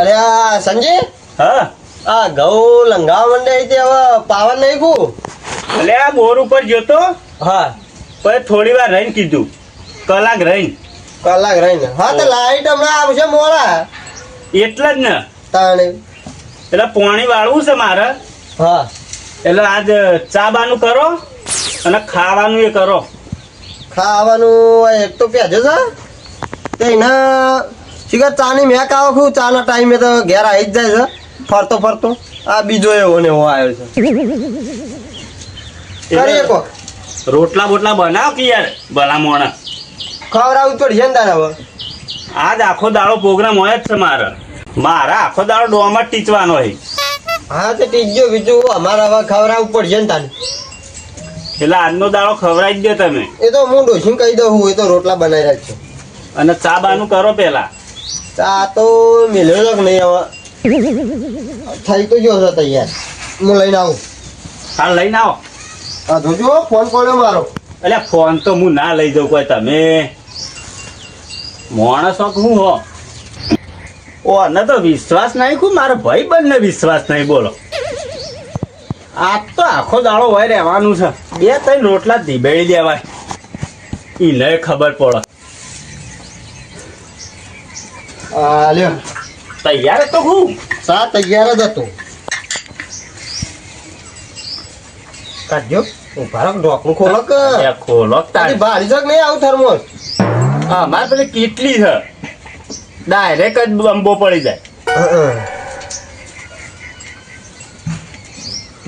અરે આ સંજય હા? આ ઘઉં લંગાવા માંડે તે હવે પાવન નહીં કુ એટલે આ બોર ઉપર જોતો હા. પછી થોડી વાર રહીને કીધું. કલાક રહીને. કલાક રહીને. હા તો લાઈટ હમણાં આવશે મોડા. એટલે જ ને. તાણે. એટલે પોણી વાળવું છે મારે. હા. એટલે આજ ચા બાનું કરો અને ખાવાનું એ કરો. ખાવાનું એક તો પ્યાજો છે. તે શિખર ચાની મેક આવો છું ચાના ટાઈમે તો ઘેર આવી જ જાય છે ફરતો ફરતો. આ બીજો એવો ને એવો આવ્યો છે. રોટલા બોટલા બનાવ કે યાર ભલા મોણા. ખવડાવું પડશે ને તારે હવે. આજ આખો દાડો પ્રોગ્રામ હોય જ છે મારે. મારા આખો દાડો ડોમાં ટીચવાનો હોય. હા તો ટીજો બીજું અમારા હવે ખવડાવવું પડશે ને તારે એટલે આજનો દાડો ખવડાવી દે તમે. એ તો હું ડોસીને કહી દઉં હું એ તો રોટલા બનાવી રાખજો. અને ચા બાનું કરો પેલા ચા તો મિલ્યો છે કે નહીં હવે થઈ તો ગયો છે તૈયાર હું લઈને આવું હાલ લઈને આવો આ જોજો ફોન પડ્યો મારો એટલે ફોન તો હું ના લઈ જાઉં કોઈ તમે માણસો હું હો ઓ ને તો વિશ્વાસ નહીં કું મારો ભાઈ બંને વિશ્વાસ નહીં બોલો આ તો આખો દાડો હોય રહેવાનું છે બે ત્રણ રોટલા ધીબેડી દેવાય એને ખબર પડે લ્યો. તૈયાર હતો હું. ચા તૈયાર જ હતો. કાઢજો. ઊભા રાખ ઢોકણું ખોલો કે? ખોલો તારી. ભારી જગ નહીં આવું થર્મોસ? મારે પેલી કેટલી છે. ડાયરેક્ટ જ બંબો પડી જાય.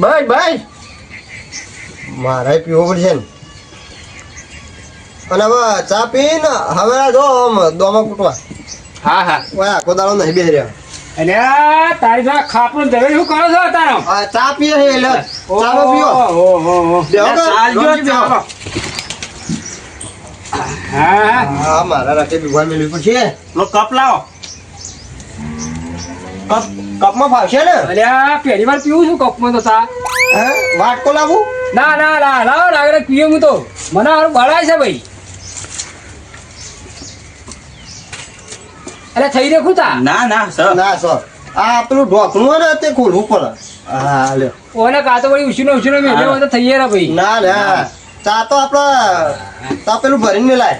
બસ ભાઈ મારે પીવો પડશે ને. અને હવે ચા પીને હવે જો આમ દોમાં કૂટવા હા હા. ઓય આખો દાડો નહીં બેસી રહ્યા. અને આ તારી જો ખાપણ દવે શું કરો છો તારો? આ ચા પીએ છે એટલે ચામાં પીઓ. ઓહો બેહો કે? ચાલજો ચાલો. હા. હા મારા રાતે બીમાર મેળવી પડશે લો કપ લાવો. કપ કપમાં ફાવશે ને? અરે પહેલી વાર પીવું છું કપમાં તો તા હે? વાટકો લાવું? ના ના ના લાવો લાગે પીએ હું તો. મને હારું બળાય છે ભાઈ. અરે થઈ રહ્યો તા ના ના સર. ના સર. આ પેલું ઢોકણું હોય ને તે ખોલવું પડે. હા લે ઓને કાતો વળી ઉછીનો ઉછીનો હોય તો થઈ રહ્યા ભાઈ. ના ના. ચા તો આપણો તા પેલું ભરીને મેલાય.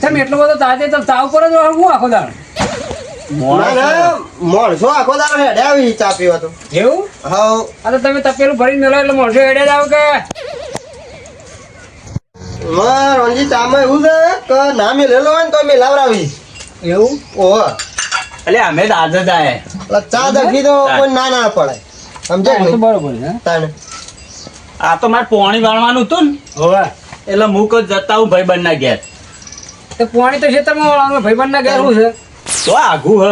તેમ એટલો બધો તાજે તો તાવ પર જ હું આખો દાણ માણસો આખો દાડો હેડે આવી ચા પીવા તો. એવું? હા. અરે તમે તપેલું ભરીને મેળો એટલે મોઢું હેડે જ આવો કે? રણજીત રણજી ચામાં એવું છે કે ના મેલેલો હોય ને તો મેલાવરાવી એવું? ઓહ. એટલે અમે જ આજે જાય એટલે ચા દખી તો કોઈ ના ના પડે. સમજે આ તો બરોબર છે તાને આ તો મારે પોણી વાળવાનું હતું ને. હોવે. એટલે હું કહું જતા હું ભાઈબંધ ના ઘેર. તો પોણી તો ખેતરમાં વાળવાનું ભાઈબંધના ઘેર શું છે? તો આઘું હ.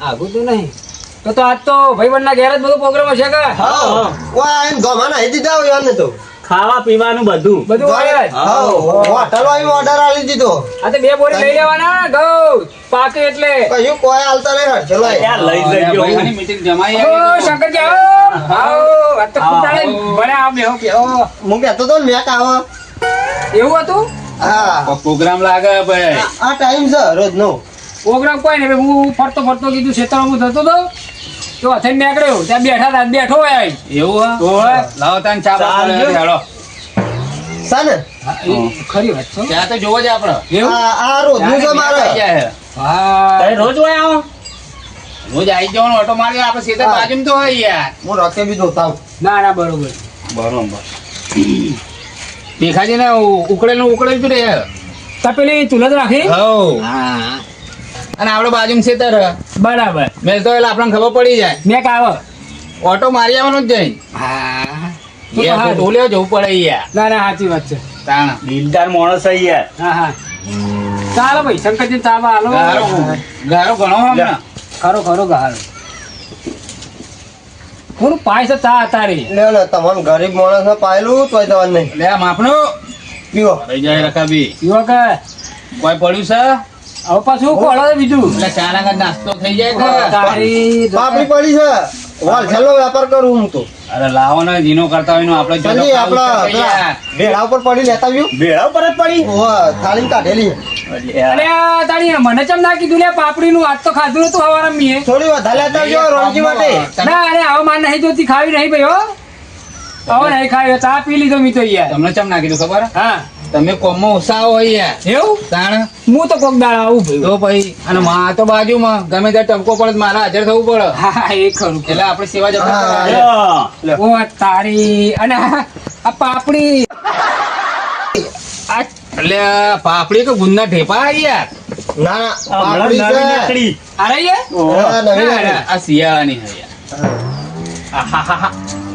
આઘું તો નહીં. તો તો આજ તો ભાઈબંધના ઘેર જ બધો પ્રોગ્રામ હશે કે? હા. વાહ એમ ગમાના નાહી દીધા હોય એમને તો. ખાવા પીવાનું બધું. બધું હોય જ. હા હોટલ વાળી ઓર્ડર આલી દીધો. આ તો બે બોરી લઈ લેવાના ઘઉં પાકે એટલે. કશું કોઈ હાલતા નહીં હડચલો ત્યાં લઈ જજો ઓ શંકરજી આવો આવો. આ તો ખુદાડે ભલે આવ બેહો બેહો હું કહેતો તો ને મેક એવું હતું? હા. પ્રોગ્રામ લાગે ભાઈ. આ ટાઈમ છે રોજ નો પ્રોગ્રામ કોઈ નહીં હું ફરતો ફરતો કીધું ખેતરમાં હું થતો હતો તો અથઈને નીકળ્યો. ત્યાં બેઠા હતા બેઠો હોય. એવું ઓવે. લાવો તાન ચા. હેડો સાને ખરી વાત છે. ત્યાં તો જોવો જ આપણે. એવું? આ રોજનું છે. મારે રોજ હોય આવો? રોજ આવી જવાનો ઓટો મારી આપણે સીધા. બાજુમાં તો હોય યાર. હું રખે બી જોતા હું ના ના બરોબર. બરોબર. દેખાજી ને ઉકળેલું ઉકળેલું તું રે તપેલી ચૂલા જ રાખી? હા. અને આપડે બાજુ સેતર બરાબર. મેલ તો એટલે આપણને ખબર પડી જાય. મેં કાવ ઓટો મારી આવવાનો જ જઈ હા. ઢોલ્યો જવું પડે યાર ના ના સાચી વાત છે. તાણ. દિલદાર માણસ છે યાર હા હા. ચાલો ભાઈ શંકરજી ચાલો હાલો. ગારો. ગારો ઘણો હમણાં. ખરો ખરો ગારો. થોડું પાય ચા તારી ને તમારું ગરીબ માણસ પાયેલું તોય તમારે નહીં. લે આ માપનો. પીવો. રહી જાય રકાબી યુવા કે? કોઈ પડ્યું છે? હવે પાછું કોળો બીજું? એટલે ચાના નાસ્તો થઈ જાય તારી પાપડી પડી છે. હોલસેલનો વેપાર કરું હું તો. અરે લાવો ને જીનો કરતા હોય આપણે જો તો સંજી ખાવું આપડા છે. પેલા ભેળા ઉપર પડી લેતા આવ્યું. ભેળા ઉપર જ પડી? થાળી કાઢેલી. અરે તાણી મને ચમ ના કીધું લે પાપડી નું આજ તો ખાધું નતું હવારા મીએ થોડી વધારે લેતા આવજો રોનજી માટે. ના અરે આવો માર નહીં જોતી ખાવી નહીં ભાઈ હો. આવો નહીં ખાવી ચા પી લીધો મી તો યાર. તમને ચમ ના કીધું ખબર? હા. તમે કોમમાં ઓછા હોય એવું? તાણ? હું તો કોક દાળ આવું ભાઈ. તો ભાઈ અને માં તો બાજુમાં. ગમે ત્યાં ટપકો પડે મારા હાજર થવું પડે. હા હા, એ ખરું એટલે આપણે સેવા જતા હા. હા. ઓ તારી અને આ પાપડી. આ એટલે પાપડી કે ગુંદા ઠેપા યાર? ના પાપડી છે. અરે યે હા, ના, આ શિયાળાની છે યાર. આહાહાહા.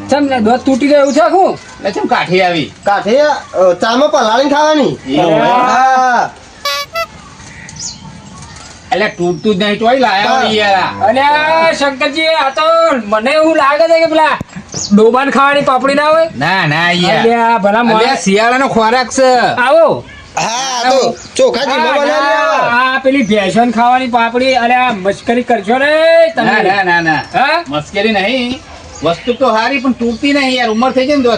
ચમ ને દૂધ તૂટી ગયું છે આખું? એટલે ચમ કાઠી આવી? કાઠી ચામાં પલાળીને ખાવાની? હા? એટલે તૂટતું જ નહીં તોય લાયા યાર અને શંકરજી આ તો મને એવું લાગે છે કે પેલા ડોબાન ખાવાની પાપડી ના હોય? ના ના યાર અલ્યા ભલા અલ્યા, માણસ. શિયાળાનો ખોરાક છે. આવો. પેલી ભેસન ખાવાની પાપડી અરે આ મસ્કરી કરશો ને ના ના ના ના. હા? મસ્કરી નહીં. વસ્તુ તો હારી પણ તૂટતી નહીં યાર. ઉંમર થઈ જાય ને તો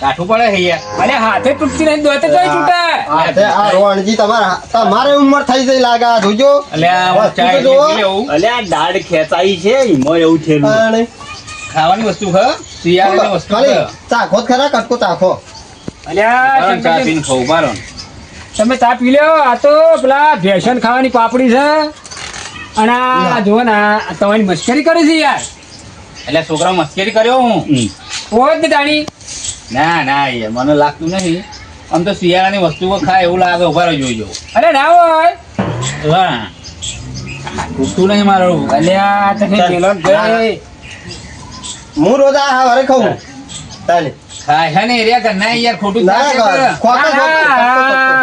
કાઠું પડે છે યાર. અરે હાથે તૂટતી નહીં દોતે તો તૂટે. આ રોહનજી તમારા તમારે ઉંમર થઈ જઈ લાગે જોજો. આ ખેંચાઈ છે એમાં એવું થયેલું ખાવાની વસ્તુ હ શિયાળાની વસ્તુ ખાલી ચાખો જ ખરા કટકો ચાખો. અલ્યા ચા પીને ખાવું બારો તમે ચા પી લ્યો આ તો પેલા ભેસન ખાવાની પાપડી છે. અને આ જો ને તમારી મશ્કરી કરી છે યાર. એટલે છોકરા મસ્કરી કર્યો હું. હોય જ ને ના ના એ મને લાગતું નથી. આમ તો શિયાળાની વસ્તુઓ ખાય એવું લાગે ઊભા રહી જોઈ જવું અરે ના હોય. હા. નહીં મારું અલ્યા હું રોજ આ હારે ખાઉં. તાલે. ખાય છે ને એરિયા કર ના યાર ખોટું ના થાય તો.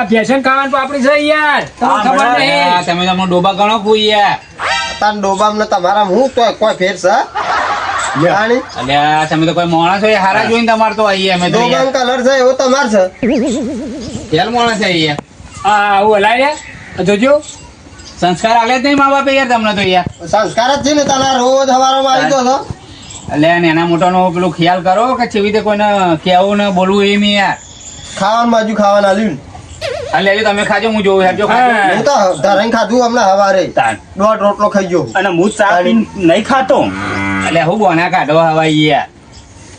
આપણી ખાવાની છે યાર. તમને ખબર નહીં. તમે તમારો ડોબા ગણો કોઈ યાર. તાર ડોબા તમારા હું તો કોઈ ફેર છે? અલ્યા તમે તો કોઈ માણસ હોય હારા જોઈને તમારે તો આવીએ અમે તો કલર છે એવો તમાર છે. ખેલ માણસ છે યાર આ આવું હલાય જોજો. સંસ્કાર આલે જ નહીં મા બાપે યાર તમને તો યાર સંસ્કાર જ છે ને તારા રોજ હવારમાં આવી તો છો. એટલે એના મોટાનો પેલું ખ્યાલ કરો કે કેવી રીતે કોઈને કહેવું ને બોલવું એમ યાર. ખાવાનું બાજુ ખાવાનું આલ્યું ને. આ લેજો તમે ખાજો હું જોઉં હેરજો ખાજો. હું તો ધરાઈને ખાધું હમણાં હવારે. દોઢ રોટલો ખાઈ ગયો. અને હું ચા પીને નહીં ખાતો. એટલે હું બોના કાઢો હવાઈ યાર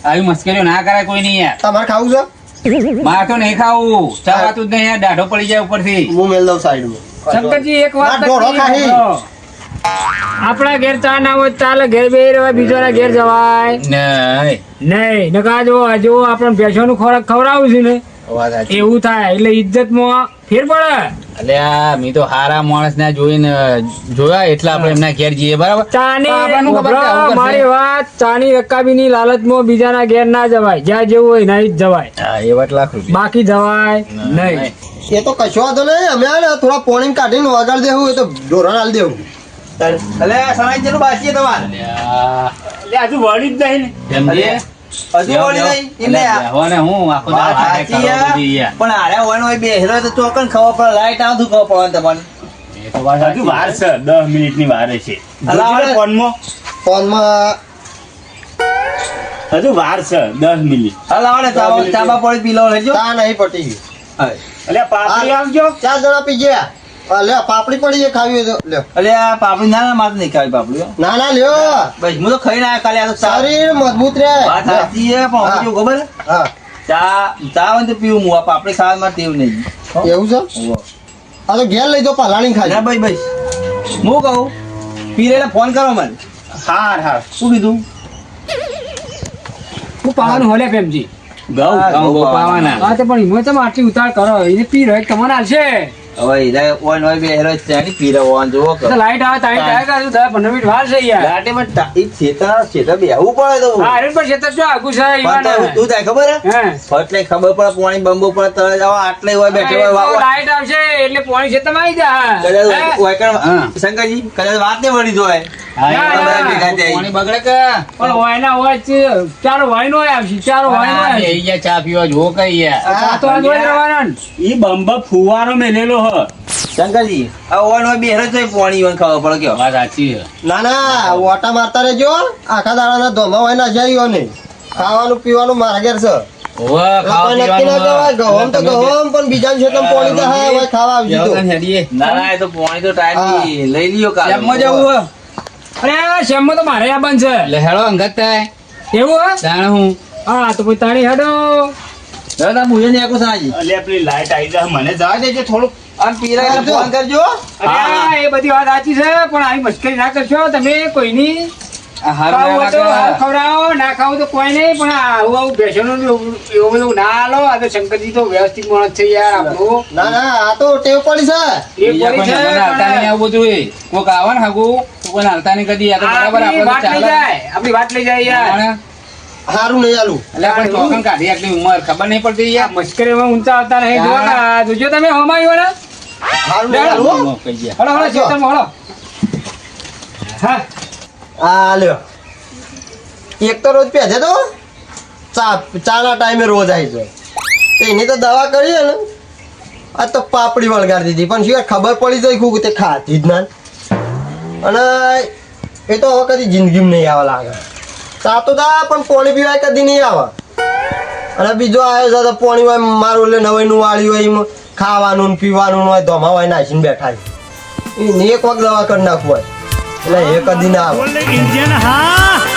આવી મસ્કરીઓ ના કરાય કોઈ નહીં યાર. તમારે ખાવું છે? માર તો નહીં ખાવું. ચાવાતું જ નહીં યાર. દાઢો પડી જાય ઉપરથી. હું મેલ દઉં સાઈડમાં. શંકરજી એક વાત. આપણા ઘેર ચા ના હોય ચાલે ઘેર બે રહેવાય બીજાના ઘેર જવાય. નહીં. નહીં નકા જો જો આપણે ભેંસોનું ખોરાક ખવડાવું છું ને એવું થાય. એટલે ઇજ્જતમાં ફેર પડે. એટલે આ મી તો હારા માણસ ને જોઈને જોયા એટલે આપણે એમના ઘેર જઈએ બરાબર? ચાની. મારી વાત ચાની રકાબીની લાલચમાં બીજાના ઘેર ના જવાય. જ્યાં જેવું હોય નહીં જ જવાય. હા એ વાત લાખ રૂપિયા. બાકી જવાય નહીં. એ તો કશો વાંધો નહીં. અમે આ થોડા પોણી કાઢીને વગાડ દેવું એ તો ઢોરણ હાલ દેવું. એટલે સણાઈ જેનું બાકી તમારે? અલ્યા, એટલે હજુ વળી જ નહીં ને? હજુ વળી નહીં? એમને અલ્યા, હું આખો દાડો વાત હાથે સાચી કરવા યાર. બધી યાર. પણ આરે હોય હોય બે તો ચોકન ખબર પડે લાઈટ આવતું ખબર પડે તમને એ તો વાત હજુ વાર છે. દસ મિનિટની વાર છે. અલા, જોજો ને ફોનમાં. ફોનમાં હજુ વાર છે. દસ મિનિટ. ચાબા પડી પીલો લેજો. નહીં પટી. અલ્યા એટલે પાપડી આવજો. ચાર જણા પી ગયા લે પાપડી પડી ખાવી હોય તો. લ્યો અલે આ પાપડી ના ના મારે નહીં ખાવી પાપડી હો. ના ના લ્યો. બસ હું તો ખાઈ ના કાલે આ તો શરીર મજબૂત રે વાત સાચી છે પણ હા. હું. ખબર? હા. ચા પીવું હું આ પાપડી ખાવા માટે ટેવ નહીં. એવું છે? આ તો ઘેર લઈ જાઓ પલાળી ના ખાઈ ભાઈ ભાઈ. હું કહું પી લેલા ફોન કરો મને. હાર હાર. શું કીધું? હું પાવાનું હોલે પ્રેમજી. ગૌ હા, પાવાના. હા તે પણ આટલી ઉતાર કરો? એને પી રહ્યો તમને હાલશે. હવે હીરા ઓન હોય બે હેરો ચાની પી રહ્યો ઓન જોવો તો લાઈટ આવે તાઈ જાય કાઢું દસ પંદર મિનિટ વાર છે યાર. લાટેમાં ટા- ઈ છેતર છેતર બેહવું પડે તો. હા અરે પણ ખેતર જો આગુ છે ઈવાન. તું થાય ખબર હે? ફટલે ખબર પડે પાણી બંબો પડે તરત જાવ આટલે હોય બેઠે હોય વા- વા- લાઈટ આવશે એટલે પોણી માં આવી કદાચ જાય હોય- હોય કણ- શંકરજી કદાચ વાત ને વળી જોય ફુવારો મેલેલો હ શંકરજી આ બેહરો છે પાણી ઓવન પડે કયો વાત સાચી ના ના ઓટા મારતા રહેજો આખા દાડાના ધોમા હોય ના જાય ને ખાવાનું પીવાનું મારા ઘેર છે ખાવા આવજો. ના ના એ તો પાણી તો ટાઈમ લઈ લ્યો જવું હે? અરે આ શેમમાં તો મારે આ છે. એટલે હેડો અંગત થાય. એવું હે? જાણે હું. હા તો પછી તાણી હેડો. દાદા મુજે ને આખું સાજી એટલે પેલી લાઈટ આવી જા મને જવા દેજે થોડુંક. આમ પીરા એટલે ફોન કરજો. અરે એ બધી વાત સાચી છે પણ આવી મશ્કરી ના કરશો. તમે કોઈની ખાવું તો ના ખવડાવો ના ખાવું તો કોઈ નહીં પણ આવું આવું ભેંસોનું એવું બધું ના આ તો શંકરજી તો વ્યવસ્થિત માણસ છે યાર આપણું. ના ના આ તો ટેવ પડી છે. એ પડી છે, હાલતા નહીં પણ આવું બધું કોક આવે ને હાગું, તો હાલતા નહીં કદી. આ તો બરાબર આપણી વાત લઈ જાય આપણી વાત લઈ જાય યાર. સારું નહીં આલું એટલે આપણે ચોકન કાઢી આટલી ઉંમર ખબર નહીં પડતી યાર. મશ્કરીમાં ઊંચા આવતા નહીં. જોજો તમે હમાયો ને હારું નહીં આલું. હળો. હા. આ લ્યો. એક તો રોજ પહેજે તો. ચા ચાના ટાઈમે રોજ આવી જાય. એની તો દવા કરીએ ને. આ તો પાપડી વળગાડી દીધી. પણ શું ખબર પડી જાય ખૂબ તે ખાતી જ ના. અને એ તો હવે કદી જિંદગીમાં નહીં આવે લાગે. ચા તો દા, પણ પાણી પીવાય કદી નહીં આવે. અને બીજો આવ્યો છે તો પોણી હોય, મારું એટલે નવાઈનું વાળ્યું હોય, એમાં ખાવાનું પીવાનું હોય, ધોમા હોય, નાસીને બેઠા. એને એક વખત દવા કરી નાખવું હોય. એટલે એક કદી ના ઇન્ડિયન હા.